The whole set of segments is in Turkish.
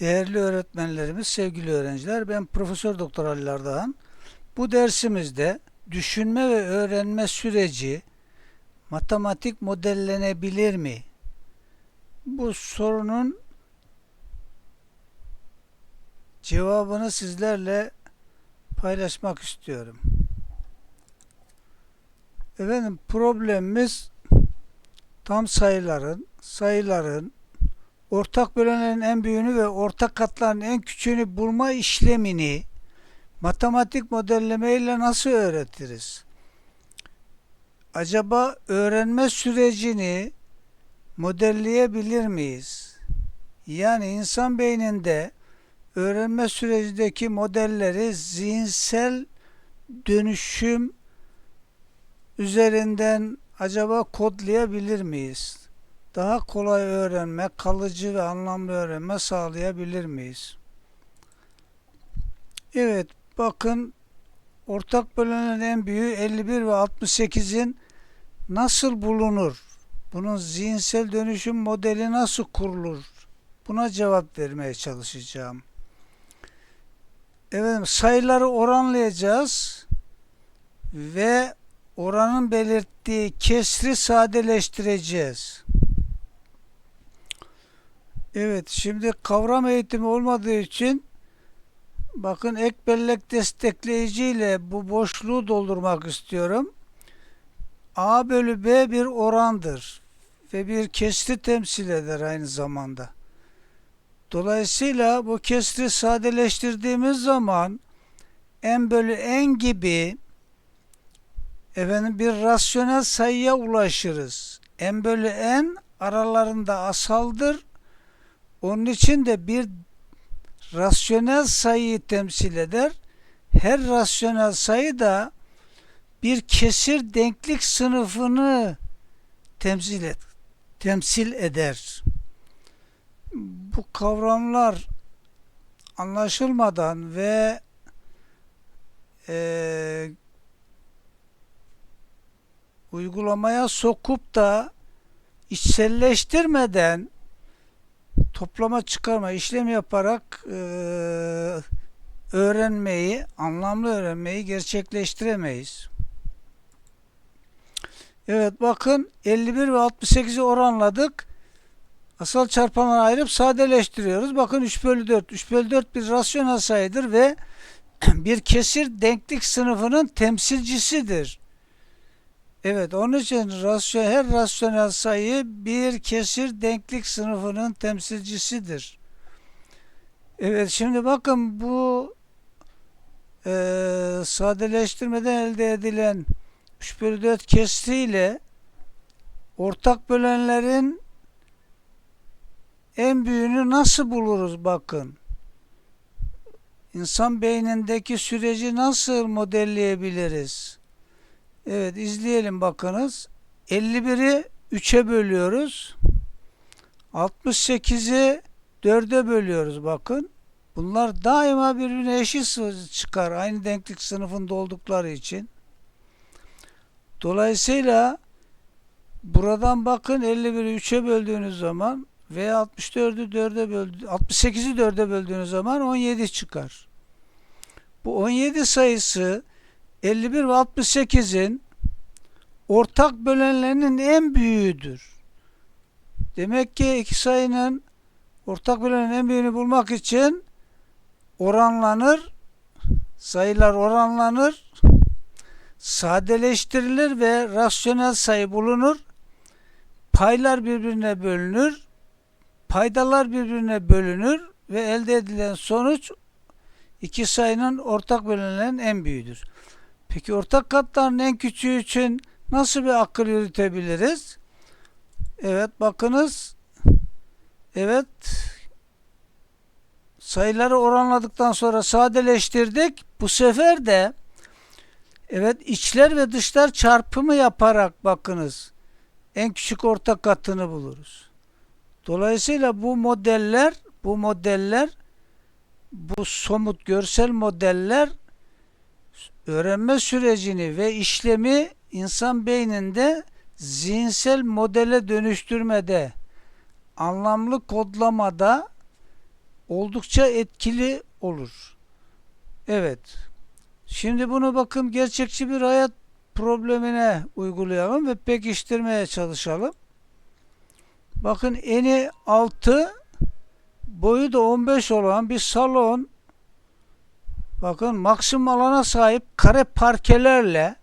Değerli öğretmenlerimiz, sevgili öğrenciler, ben Profesör Doktor Ali Ardahan. Bu dersimizde düşünme ve öğrenme süreci matematik modellenebilir mi? Bu sorunun cevabını sizlerle paylaşmak istiyorum. Efendim problemimiz tam sayıların, sayıların, ortak bölenlerin en büyüğünü ve ortak katların en küçüğünü bulma işlemini matematik modelleme ile nasıl öğretiriz? Acaba öğrenme sürecini modelleyebilir miyiz? Yani insan beyninde öğrenme sürecindeki modelleri zihinsel dönüşüm üzerinden acaba kodlayabilir miyiz? Daha kolay öğrenme, kalıcı ve anlamlı öğrenme sağlayabilir miyiz? Evet, bakın ortak bölenlerin en büyüğü 51 ve 68'in nasıl bulunur? Bunun zihinsel dönüşüm modeli nasıl kurulur? Buna cevap vermeye çalışacağım. Evet, sayıları oranlayacağız ve oranın belirttiği kesri sadeleştireceğiz. Evet, şimdi kavram eğitimi olmadığı için bakın ek bellek destekleyici ile bu boşluğu doldurmak istiyorum. A bölü B bir orandır ve bir kesri temsil eder aynı zamanda. Dolayısıyla bu kesri sadeleştirdiğimiz zaman n bölü n gibi efendim bir rasyonel sayıya ulaşırız. n bölü n aralarında asaldır. Onun için de bir rasyonel sayıyı temsil eder. Her rasyonel sayı da bir kesir denklik sınıfını temsil, et, temsil eder. Bu kavramlar anlaşılmadan ve e, uygulamaya sokup da içselleştirmeden toplama çıkarma işlem yaparak e, öğrenmeyi, anlamlı öğrenmeyi gerçekleştiremeyiz. Evet bakın 51 ve 68'i oranladık. Asal çarpanları ayırıp sadeleştiriyoruz. Bakın 3 bölü 4. 3 bölü 4 bir rasyonel sayıdır ve bir kesir denklik sınıfının temsilcisidir. Evet, onun için rasyo, her rasyonel sayı bir kesir denklik sınıfının temsilcisidir. Evet, şimdi bakın bu e, sadeleştirmeden elde edilen 3 bölü 4 kesriyle ortak bölenlerin en büyüğünü nasıl buluruz bakın. İnsan beynindeki süreci nasıl modelleyebiliriz? Evet izleyelim bakınız. 51'i 3'e bölüyoruz. 68'i 4'e bölüyoruz bakın. Bunlar daima birbirine eşit çıkar. Aynı denklik sınıfında oldukları için. Dolayısıyla buradan bakın 51'i 3'e böldüğünüz zaman ve 64'ü 4'e böldü 68'i 4'e böldüğünüz zaman 17 çıkar. Bu 17 sayısı 51 ve 68'in ortak bölenlerinin en büyüğüdür. Demek ki iki sayının ortak bölenin en büyüğünü bulmak için oranlanır, sayılar oranlanır, sadeleştirilir ve rasyonel sayı bulunur. Paylar birbirine bölünür, paydalar birbirine bölünür ve elde edilen sonuç iki sayının ortak bölenlerin en büyüğüdür. Peki ortak katların en küçüğü için nasıl bir akıl yürütebiliriz? Evet bakınız. Evet. Sayıları oranladıktan sonra sadeleştirdik. Bu sefer de evet içler ve dışlar çarpımı yaparak bakınız. En küçük ortak katını buluruz. Dolayısıyla bu modeller bu modeller bu somut görsel modeller öğrenme sürecini ve işlemi insan beyninde zihinsel modele dönüştürmede, anlamlı kodlamada oldukça etkili olur. Evet. Şimdi bunu bakın gerçekçi bir hayat problemine uygulayalım ve pekiştirmeye çalışalım. Bakın eni 6 boyu da 15 olan bir salon bakın maksimum alana sahip kare parkelerle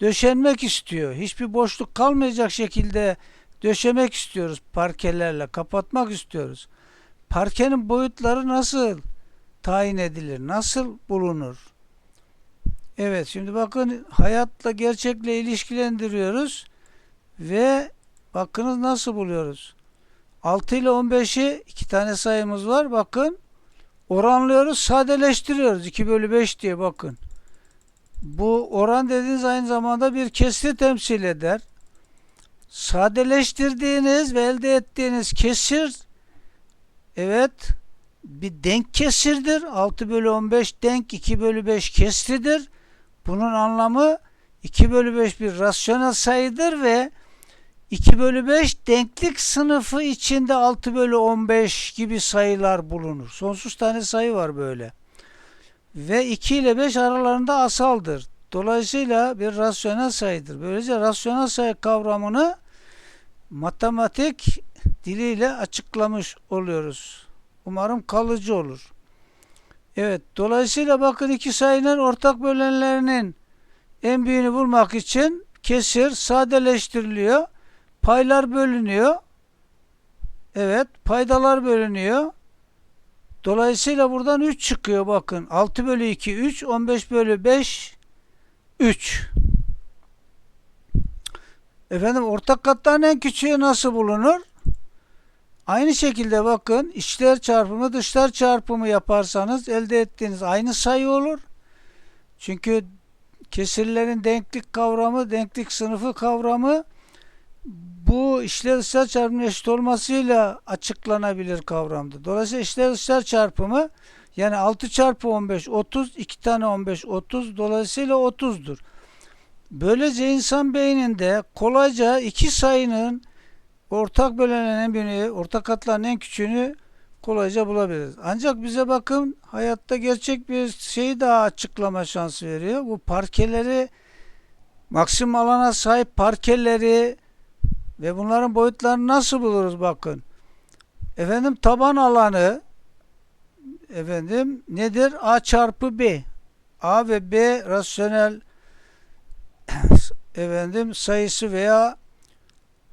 döşenmek istiyor. Hiçbir boşluk kalmayacak şekilde döşemek istiyoruz parkelerle kapatmak istiyoruz. Parkenin boyutları nasıl tayin edilir? Nasıl bulunur? Evet şimdi bakın hayatla gerçekle ilişkilendiriyoruz ve bakınız nasıl buluyoruz. 6 ile 15'i iki tane sayımız var. Bakın oranlıyoruz, sadeleştiriyoruz. 2 bölü 5 diye bakın. Bu oran dediğiniz aynı zamanda bir kesri temsil eder. Sadeleştirdiğiniz ve elde ettiğiniz kesir evet bir denk kesirdir. 6 bölü 15 denk 2 bölü 5 kesridir. Bunun anlamı 2 bölü 5 bir rasyonel sayıdır ve 2 bölü 5 denklik sınıfı içinde 6 bölü 15 gibi sayılar bulunur. Sonsuz tane sayı var böyle. Ve 2 ile 5 aralarında asaldır. Dolayısıyla bir rasyonel sayıdır. Böylece rasyonel sayı kavramını matematik diliyle açıklamış oluyoruz. Umarım kalıcı olur. Evet, dolayısıyla bakın iki sayının ortak bölenlerinin en büyüğünü bulmak için kesir sadeleştiriliyor. Paylar bölünüyor. Evet, paydalar bölünüyor. Dolayısıyla buradan 3 çıkıyor bakın. 6 bölü 2 3, 15 bölü 5 3. Efendim ortak katların en küçüğü nasıl bulunur? Aynı şekilde bakın içler çarpımı dışlar çarpımı yaparsanız elde ettiğiniz aynı sayı olur. Çünkü kesirlerin denklik kavramı, denklik sınıfı kavramı bu içler dışlar çarpımının eşit olmasıyla açıklanabilir kavramdır. Dolayısıyla içler dışlar çarpımı yani 6 çarpı 15 30, 2 tane 15 30 dolayısıyla 30'dur. Böylece insan beyninde kolayca iki sayının ortak bölenin en büyüğünü, ortak katların en küçüğünü kolayca bulabiliriz. Ancak bize bakın hayatta gerçek bir şeyi daha açıklama şansı veriyor. Bu parkeleri maksimum alana sahip parkeleri ve bunların boyutlarını nasıl buluruz bakın. Efendim taban alanı efendim nedir? A çarpı B. A ve B rasyonel efendim sayısı veya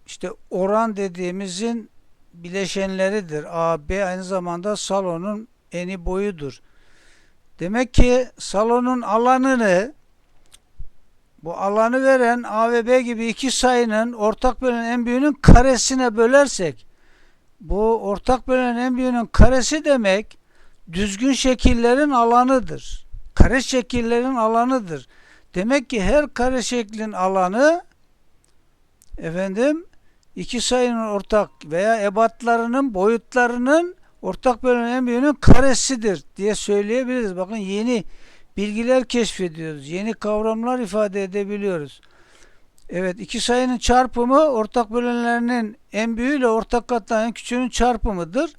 işte oran dediğimizin bileşenleridir. A, B aynı zamanda salonun eni boyudur. Demek ki salonun alanını bu alanı veren A ve B gibi iki sayının ortak bölen en büyüğünün karesine bölersek bu ortak bölen en büyüğünün karesi demek düzgün şekillerin alanıdır. Kare şekillerin alanıdır. Demek ki her kare şeklin alanı efendim iki sayının ortak veya ebatlarının boyutlarının ortak bölen en büyüğünün karesidir diye söyleyebiliriz. Bakın yeni bilgiler keşfediyoruz. Yeni kavramlar ifade edebiliyoruz. Evet iki sayının çarpımı ortak bölenlerinin en büyüğü ile ortak katların en küçüğünün çarpımıdır.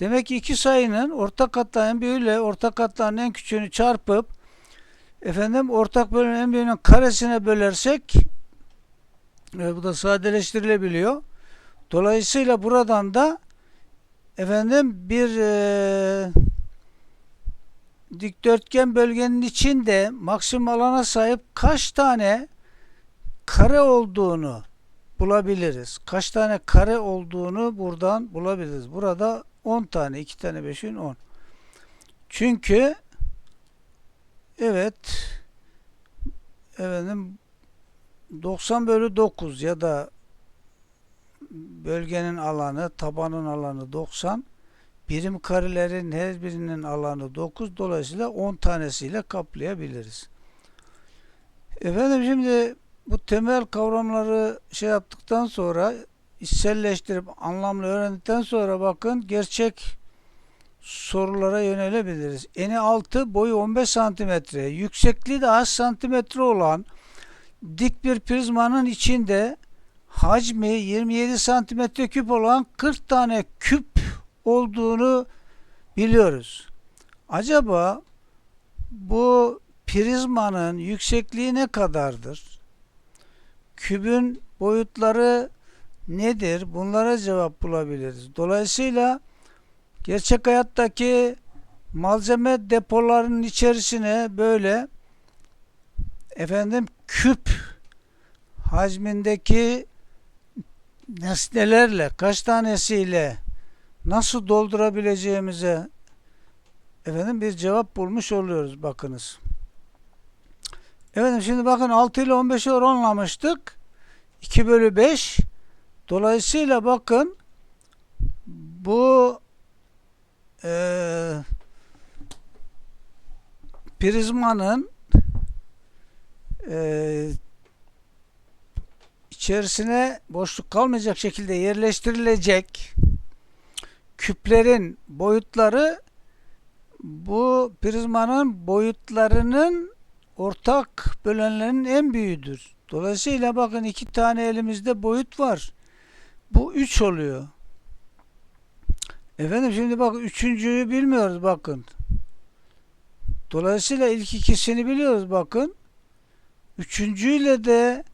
Demek ki iki sayının ortak katların en büyüğü ile ortak katların en küçüğünü çarpıp efendim ortak bölenin en büyüğünün karesine bölersek e, bu da sadeleştirilebiliyor. Dolayısıyla buradan da efendim bir e, dikdörtgen bölgenin içinde maksimum alana sahip kaç tane kare olduğunu bulabiliriz. Kaç tane kare olduğunu buradan bulabiliriz. Burada 10 tane, 2 tane 5'in 10. Çünkü evet efendim 90 bölü 9 ya da bölgenin alanı, tabanın alanı 90. Birim karelerin her birinin alanı 9. Dolayısıyla 10 tanesiyle kaplayabiliriz. Efendim şimdi bu temel kavramları şey yaptıktan sonra içselleştirip anlamlı öğrendikten sonra bakın gerçek sorulara yönelebiliriz. Eni 6, boyu 15 santimetre, yüksekliği de az santimetre olan dik bir prizmanın içinde hacmi 27 santimetre küp olan 40 tane küp olduğunu biliyoruz. Acaba bu prizmanın yüksekliği ne kadardır? Kübün boyutları nedir? Bunlara cevap bulabiliriz. Dolayısıyla gerçek hayattaki malzeme depolarının içerisine böyle efendim küp hacmindeki nesnelerle kaç tanesiyle nasıl doldurabileceğimize efendim bir cevap bulmuş oluyoruz bakınız. Efendim şimdi bakın 6 ile 15'i oranlamıştık. 2 bölü 5 dolayısıyla bakın bu eee prizmanın eee içerisine boşluk kalmayacak şekilde yerleştirilecek küplerin boyutları bu prizmanın boyutlarının ortak bölenlerin en büyüğüdür. Dolayısıyla bakın iki tane elimizde boyut var. Bu üç oluyor. Efendim şimdi bak üçüncüyü bilmiyoruz bakın. Dolayısıyla ilk ikisini biliyoruz bakın. Üçüncüyle de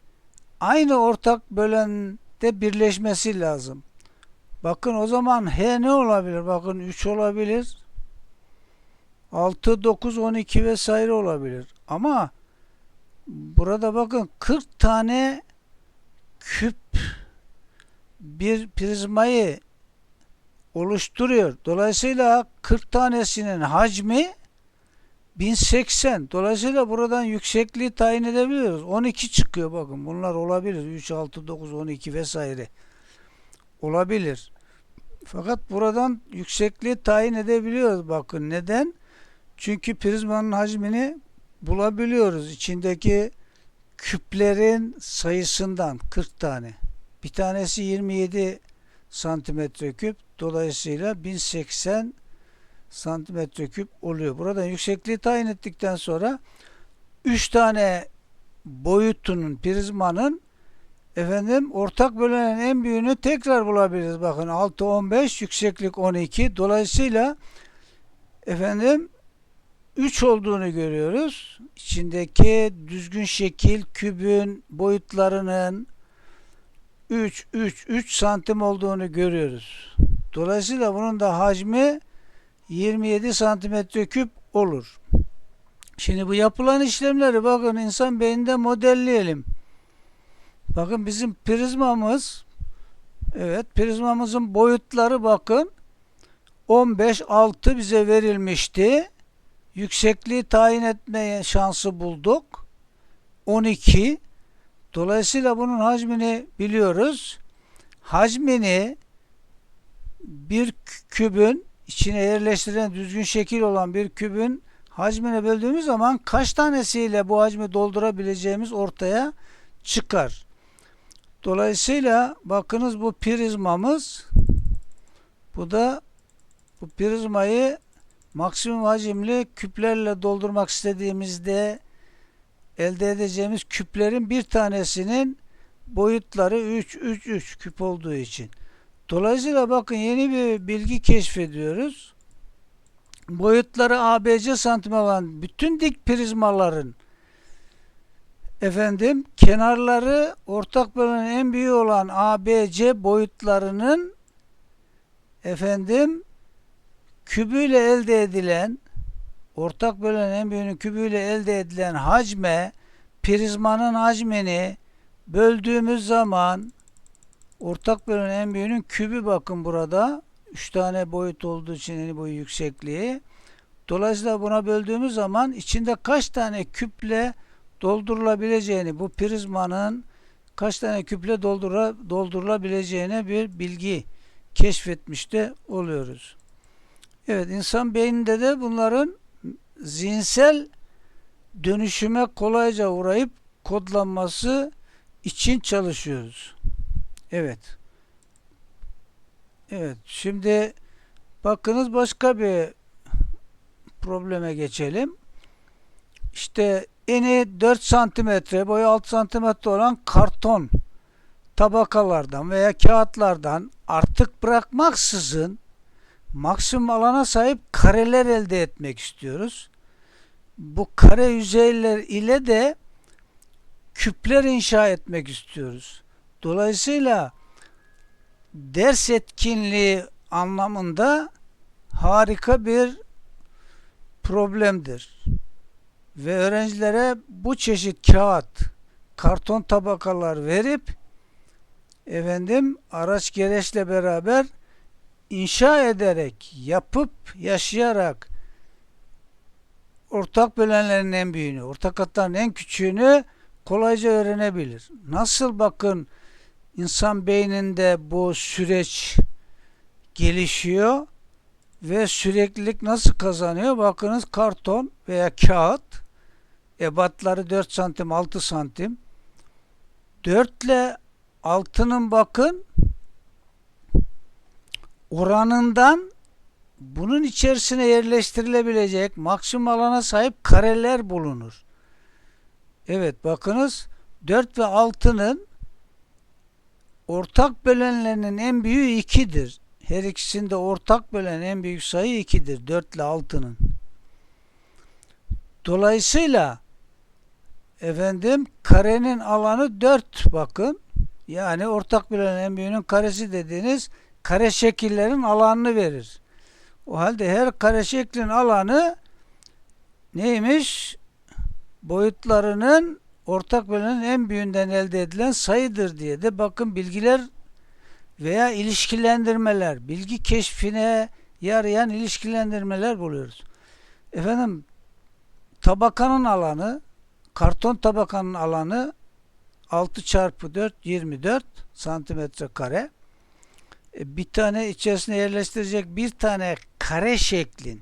aynı ortak bölende birleşmesi lazım. Bakın o zaman H ne olabilir? Bakın 3 olabilir. 6, 9, 12 vesaire olabilir. Ama burada bakın 40 tane küp bir prizmayı oluşturuyor. Dolayısıyla 40 tanesinin hacmi 1080. Dolayısıyla buradan yüksekliği tayin edebiliyoruz. 12 çıkıyor bakın. Bunlar olabilir. 3, 6, 9, 12 vesaire. Olabilir. Fakat buradan yüksekliği tayin edebiliyoruz. Bakın neden? Çünkü prizmanın hacmini bulabiliyoruz. İçindeki küplerin sayısından 40 tane. Bir tanesi 27 santimetre küp. Dolayısıyla 1080 santimetre küp oluyor. Buradan yüksekliği tayin ettikten sonra 3 tane boyutunun prizmanın efendim ortak bölenin en büyüğünü tekrar bulabiliriz. Bakın 6 15 yükseklik 12. Dolayısıyla efendim 3 olduğunu görüyoruz. İçindeki düzgün şekil kübün boyutlarının 3 3 3 santim olduğunu görüyoruz. Dolayısıyla bunun da hacmi 27 santimetre küp olur. Şimdi bu yapılan işlemleri bakın insan beyninde modelleyelim. Bakın bizim prizmamız evet prizmamızın boyutları bakın 15 6 bize verilmişti. Yüksekliği tayin etmeye şansı bulduk. 12 Dolayısıyla bunun hacmini biliyoruz. Hacmini bir kübün içine yerleştirilen düzgün şekil olan bir kübün hacmine böldüğümüz zaman kaç tanesiyle bu hacmi doldurabileceğimiz ortaya çıkar. Dolayısıyla bakınız bu prizmamız bu da bu prizmayı maksimum hacimli küplerle doldurmak istediğimizde elde edeceğimiz küplerin bir tanesinin boyutları 3 3 3 küp olduğu için. Dolayısıyla bakın yeni bir bilgi keşfediyoruz. Boyutları ABC santim olan bütün dik prizmaların efendim kenarları ortak bölenin en büyüğü olan ABC boyutlarının efendim kübüyle elde edilen ortak bölenin en büyüğünün kübüyle elde edilen hacme prizmanın hacmini böldüğümüz zaman ortak bölenin en büyüğünün kübü bakın burada 3 tane boyut olduğu için en boyu yüksekliği. Dolayısıyla buna böldüğümüz zaman içinde kaç tane küple doldurulabileceğini bu prizmanın kaç tane küple doldura, doldurulabileceğine bir bilgi keşfetmiş oluyoruz. Evet insan beyninde de bunların zihinsel dönüşüme kolayca uğrayıp kodlanması için çalışıyoruz. Evet. Evet. Şimdi bakınız başka bir probleme geçelim. İşte eni 4 santimetre, boyu 6 santimetre olan karton tabakalardan veya kağıtlardan artık bırakmaksızın maksimum alana sahip kareler elde etmek istiyoruz. Bu kare yüzeyler ile de küpler inşa etmek istiyoruz. Dolayısıyla ders etkinliği anlamında harika bir problemdir. Ve öğrencilere bu çeşit kağıt, karton tabakalar verip efendim araç gereçle beraber inşa ederek, yapıp, yaşayarak ortak bölenlerin en büyüğünü, ortak katların en küçüğünü kolayca öğrenebilir. Nasıl bakın insan beyninde bu süreç gelişiyor ve süreklilik nasıl kazanıyor? Bakınız karton veya kağıt ebatları 4 santim 6 santim 4 ile 6'nın bakın oranından bunun içerisine yerleştirilebilecek maksimum alana sahip kareler bulunur. Evet bakınız 4 ve 6'nın ortak bölenlerinin en büyüğü 2'dir. Her ikisinde ortak bölen en büyük sayı 2'dir. 4 ile 6'nın. Dolayısıyla efendim karenin alanı 4 bakın. Yani ortak bölen en büyüğünün karesi dediğiniz kare şekillerin alanını verir. O halde her kare şeklin alanı neymiş? Boyutlarının ortak bölenin en büyüğünden elde edilen sayıdır diye de bakın bilgiler veya ilişkilendirmeler, bilgi keşfine yarayan ilişkilendirmeler buluyoruz. Efendim tabakanın alanı, karton tabakanın alanı 6 çarpı 4 24 santimetre kare. E, bir tane içerisine yerleştirecek bir tane kare şeklin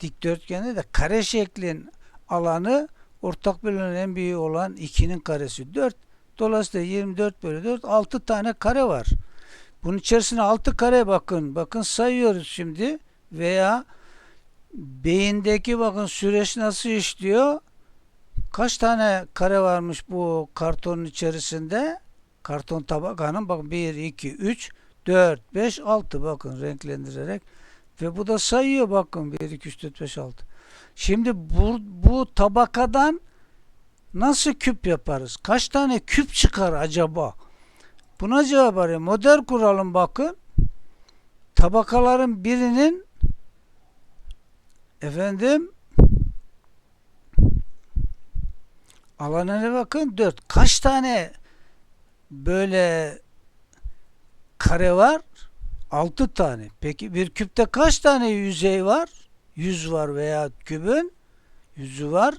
dikdörtgende de kare şeklin alanı ortak bölünün en büyüğü olan 2'nin karesi 4. Dolayısıyla 24 bölü 4 6 tane kare var. Bunun içerisine 6 kare bakın. Bakın sayıyoruz şimdi. Veya beyindeki bakın süreç nasıl işliyor. Kaç tane kare varmış bu kartonun içerisinde? Karton tabakanın bakın 1, 2, 3, 4, 5, 6 bakın renklendirerek. Ve bu da sayıyor bakın 1, 2, 3, 4, 5, 6. Şimdi bu, bu tabakadan nasıl küp yaparız? Kaç tane küp çıkar acaba? Buna cevap arıyor. Model kuralım bakın. Tabakaların birinin efendim alanına bakın 4. Kaç tane böyle kare var? 6 tane. Peki bir küpte kaç tane yüzey var? 100 var veya kübün yüzü var.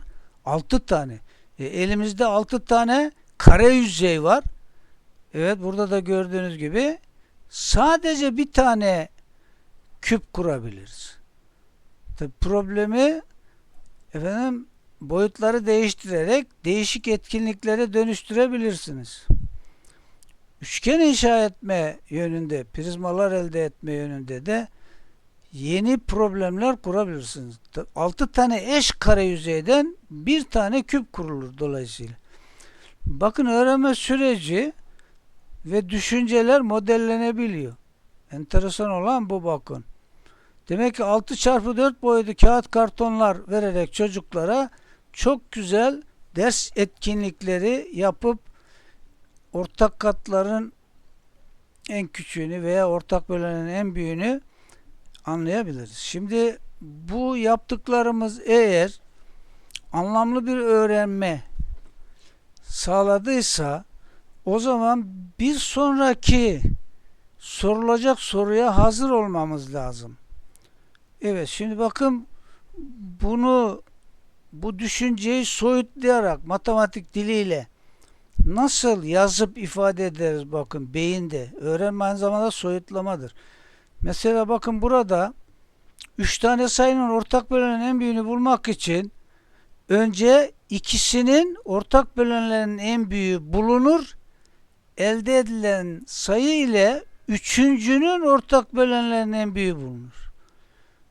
6 tane. E, elimizde 6 tane kare yüzey var. Evet burada da gördüğünüz gibi sadece bir tane küp kurabiliriz. Tabi problemi efendim boyutları değiştirerek değişik etkinliklere dönüştürebilirsiniz. Üçgen inşa etme yönünde, prizmalar elde etme yönünde de yeni problemler kurabilirsiniz. 6 tane eş kare yüzeyden bir tane küp kurulur dolayısıyla. Bakın öğrenme süreci ve düşünceler modellenebiliyor. Enteresan olan bu bakın. Demek ki 6 çarpı 4 boyutlu kağıt kartonlar vererek çocuklara çok güzel ders etkinlikleri yapıp ortak katların en küçüğünü veya ortak bölenin en büyüğünü anlayabiliriz. Şimdi bu yaptıklarımız eğer anlamlı bir öğrenme sağladıysa o zaman bir sonraki sorulacak soruya hazır olmamız lazım. Evet şimdi bakın bunu bu düşünceyi soyutlayarak matematik diliyle nasıl yazıp ifade ederiz bakın beyinde. Öğrenme aynı zamanda soyutlamadır. Mesela bakın burada 3 tane sayının ortak bölenin en büyüğünü bulmak için önce ikisinin ortak bölenlerin en büyüğü bulunur. Elde edilen sayı ile üçüncünün ortak bölenlerin en büyüğü bulunur.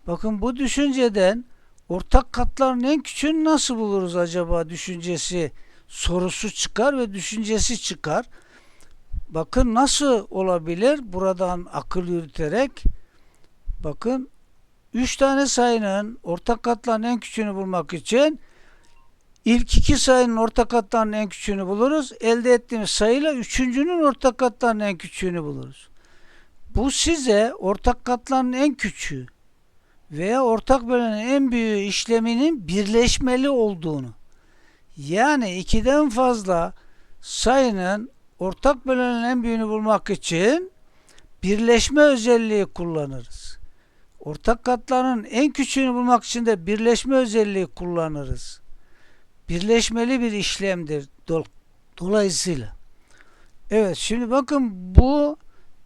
Bakın bu düşünceden ortak katların en küçüğünü nasıl buluruz acaba düşüncesi sorusu çıkar ve düşüncesi çıkar. Bakın nasıl olabilir? Buradan akıl yürüterek bakın 3 tane sayının ortak katlarının en küçüğünü bulmak için ilk iki sayının ortak katlarının en küçüğünü buluruz. Elde ettiğimiz sayıyla üçüncünün ortak katlarının en küçüğünü buluruz. Bu size ortak katlarının en küçüğü veya ortak bölenin en büyüğü işleminin birleşmeli olduğunu yani ikiden fazla sayının ortak bölenin en büyüğünü bulmak için birleşme özelliği kullanırız. Ortak katların en küçüğünü bulmak için de birleşme özelliği kullanırız. Birleşmeli bir işlemdir dol- dolayısıyla. Evet şimdi bakın bu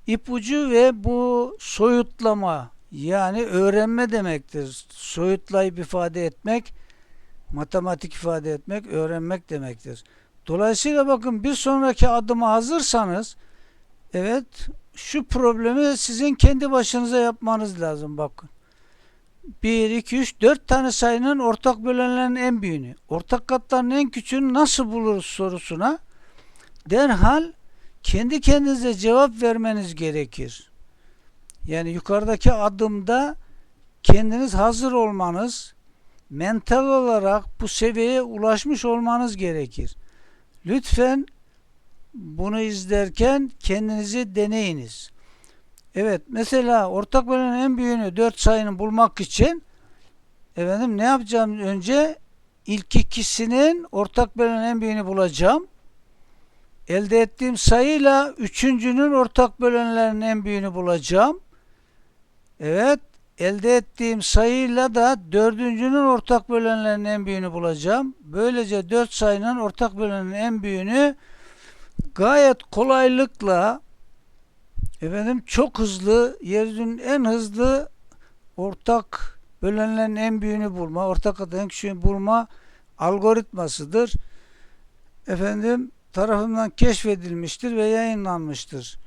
ipucu ve bu soyutlama yani öğrenme demektir. Soyutlayıp ifade etmek, matematik ifade etmek, öğrenmek demektir. Dolayısıyla bakın bir sonraki adıma hazırsanız evet şu problemi sizin kendi başınıza yapmanız lazım bakın. 1, 2, 3, 4 tane sayının ortak bölenlerin en büyüğünü, ortak katların en küçüğünü nasıl buluruz sorusuna derhal kendi kendinize cevap vermeniz gerekir. Yani yukarıdaki adımda kendiniz hazır olmanız, mental olarak bu seviyeye ulaşmış olmanız gerekir. Lütfen bunu izlerken kendinizi deneyiniz. Evet mesela ortak bölenin en büyüğünü 4 sayının bulmak için efendim ne yapacağım önce ilk ikisinin ortak bölenin en büyüğünü bulacağım. Elde ettiğim sayıyla üçüncünün ortak bölenlerin en büyüğünü bulacağım. Evet elde ettiğim sayıyla da dördüncünün ortak bölenlerin en büyüğünü bulacağım. Böylece dört sayının ortak bölenin en büyüğünü gayet kolaylıkla efendim çok hızlı yeryüzünün en hızlı ortak bölenlerin en büyüğünü bulma, ortak adın en küçüğünü bulma algoritmasıdır. Efendim tarafından keşfedilmiştir ve yayınlanmıştır.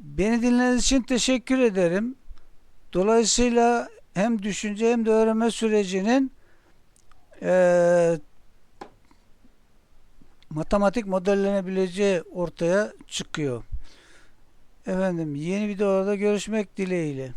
Beni dinlediğiniz için teşekkür ederim. Dolayısıyla hem düşünce hem de öğrenme sürecinin eee, matematik modellenebileceği ortaya çıkıyor. Efendim yeni videolarda görüşmek dileğiyle.